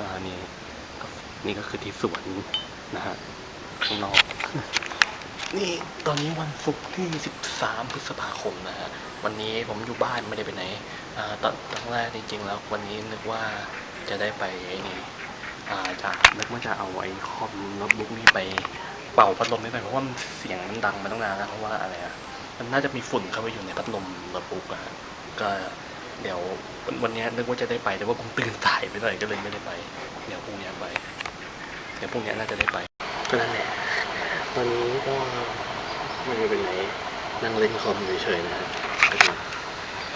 ก็นี่นี่ก็คือที่สวนนะฮะข้างนอกนี่ตอนนี้วันศุกร์ที่ 13 พฤษภาคมนะฮะ วันนี้ผมอยู่บ้านไม่ได้ไปไหนอ่าตอนตอนแรกจริงๆแล้ววันนี้นึกว่าจะได้ไปไอ้นี่อ่าจะนึกว่าจะเอาไอ้คอมโน้ตบุ๊กนี่ไปเป่าพัดลมไม่ไปเพราะว่ามันเสียงมันดังมาตั้งนานแล้วเพราะว่าอะไรอะมันน่าจะมีฝุ่นเข้าไปอยู่ในพัดลมโน้ตบุ๊กอะฮะก็ เดี๋ยววันนี้นึกว่าจะได้ไปแต่ว่าผมตื่นสายไปหน่อยก็เลยไม่ได้ไป เดี๋ยวพรุ่งนี้ไป เดี๋ยวพรุ่งนี้น่าจะได้ไปก็นั่นแหละตอนนี้ก็ไม่ได้เป็นไหนนั่งเล่นคอมเฉยๆนะฮะก็คือ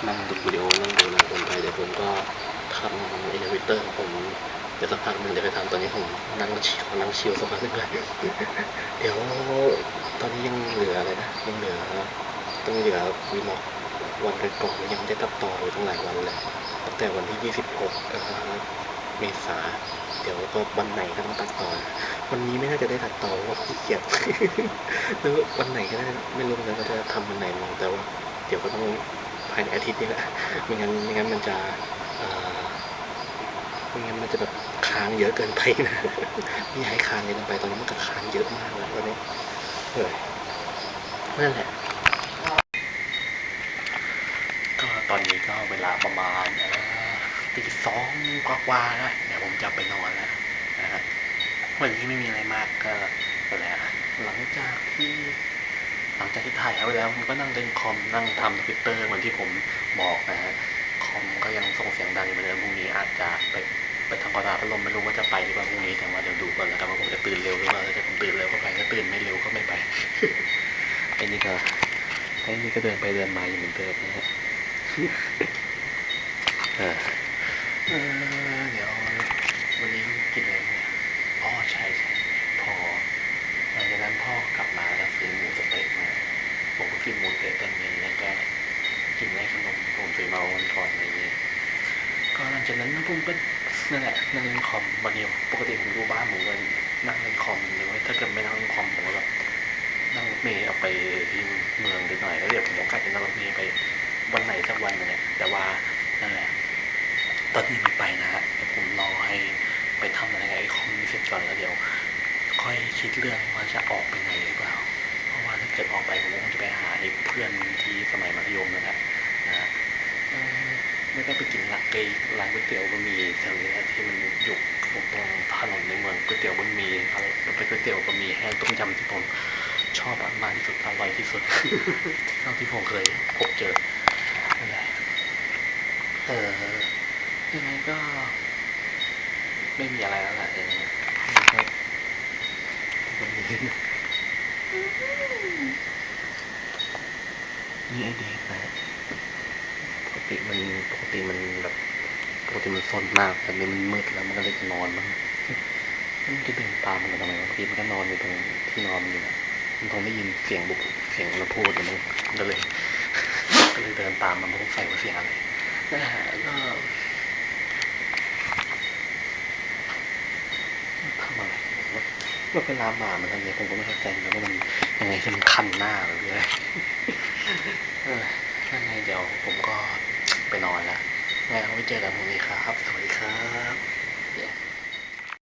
นั่งดูวิดีโอนั่งดูหนังคนไปเดี๋ยวผมก็ทำอลิเตอร์ของผมเดี๋ยวสักพักหนึ่งเดี๋ยวไปทำตอนนี้ผมนั่งชิวนั่งชิวสักพักหนึงเลยเดี๋ยวตอนนี้ยังเหลืออะไรนะยังเหลือต้องเหลือวีล็อก วันก่อนๆยังไม่ได้ตัดต่อเลยตั้งหลายวันเลยตั้งแต่วันที่ 26เอ่อเมษาเดี๋ยวก็วันไหนก็ต้องตัดต่อ วันนี้ไม่น่าจะได้ตัดต่อว่าขี้เกียจหรือวันไหนก็ได้ไม่รู้เหมือนกันว่าจะทำวันไหนมั้งแต่ว่า เดี๋ยวก็ต้องภายในอาทิตย์นี้แหละไม่งั้นไม่งั้นมันจะไม่งั้นมันจะแบบค้างเยอะเกินไปนะไม่อยากให้ค้างเยอะเกินไปตอนนี้มันก็ค้างเยอะมากแล้วตอนนี้เฮ้ยนั่นแหละ ก็ตอนนี้ ก็เวลาประมาณเอ่อตีสองกว่าๆนะเดี๋ยวผมจะไปนอนแล้วนะฮะวันนี้ไม่มีอะไรมากก็อะไรอะหลังจากที่หลังจากที่ถ่ายเอาไว้แล้วผมก็นั่งเล่นคอมนั่งทำทวิตเตอร์เหมือนที่ผมบอกนะฮะคอมก็ยังส่งเสียงดังอยู่เหมือนเดิมพรุ่งนี้อาจจะไปไปทำกระดาษพัดลมไม่รู้ว่าจะไปหรือเปล่าพรุ่งนี้แต่ว่าเดี๋ยวดูก่อนแล้วกันว่าผมจะตื่นเร็วหรือเปล่าถ้าผมตื่นเร็วก็ไปถ้าตื่นไม่เร็วก็ไม่ไปไอ้นี่ก็ไอ้นี่ก็เดินไปเดินมาอยู่เหมือนเดิมนะฮะ เออเออเดี๋ยววันนี้กินอะไรเนี่ยอ๋อใช่ใช่พอหลังจากนั้นพ่อกลับมาแล้วซื้อหมูสะเต๊ะมาผมก็กินหมูสเต๊ะตอนเย็นแล้วก็กินอะไรขนมผมซื้อมาวันก่อนอะไรอย่างเงี้ยก็หลังจากนั้นผมก็นั่นแหละนั่งเล่นคอมวันนี้ปกติผมอยู่บ้านผมก็นั่งเล่นคอมหรือว่าถ้าเกิดไม่นั่งเล่นคอมผมก็แบบนั่งรถเมย์ออกไปที่เมืองไปหน่อยแล้วเดี๋ยวผมก็กลับไปนั่งรถเมย์ไป วันไหนสักวันเนี่ยแต่ว่านั่นแหละตอนนี้ไม่ไปนะฮะเดี๋ยวผมรอให้ไปทำอะไรกับไอ้คอมนี้เสร็จก่อนแล้วเดี๋ยว ค่อยคิดเรื่องว่าจะออกไปไหนหรือเปล่า เพราะว่าถ้าเกิดออกไปผมคงจะไปหาไอ้เพื่อนที่สมัยมัธยมนั่นแหละนะฮะเออไม่ก็ไปกินร้านไอ้ร้านก๋วยเตี๋ยวบะหมี่แถวนี้นะที่มันอยู่ตรงถนนในเมืองก๋วยเตี๋ยวบะหมี่อะไรเป็นก๋วยเตี๋ยวบะหมี่แห้งต้มยำที่ผมชอบมากที่สุดอร่อยที่สุดเท่าที่ผมเคยพบเจอ เออยังไงก็ ไม่มีอะไรแล้วแหละเออมันก็ก็มีมีไอเดียนะปกติมันปกติมันแบบปกติมันซนมาก แต่นี่มันมืดแล้วมันก็เลยจะนอนมั้งมันจะเดินตามมันกันทำไมบางทีมันก็นอนอยู่ตรงที่นอนมันอยู่นะมันคงได้ยินเสียงบุกเสียงเราพูดอยู่มั้งก็เลย ก็เลยเดินตามมันมันคงใส่ว่าเสียงอะไร ก็ทำอะไรว่าว่าเวลาหมามันทำเนี่ยผมก็ไม่เข้าใจนะว่ามันยังไงคือมันคันหน้าหรืออะไรเออนั่นไงเดี๋ยวผมก็ไปนอนแล้วไว้เจอกันพรุ่งนี้ครับ สวัสดีครับ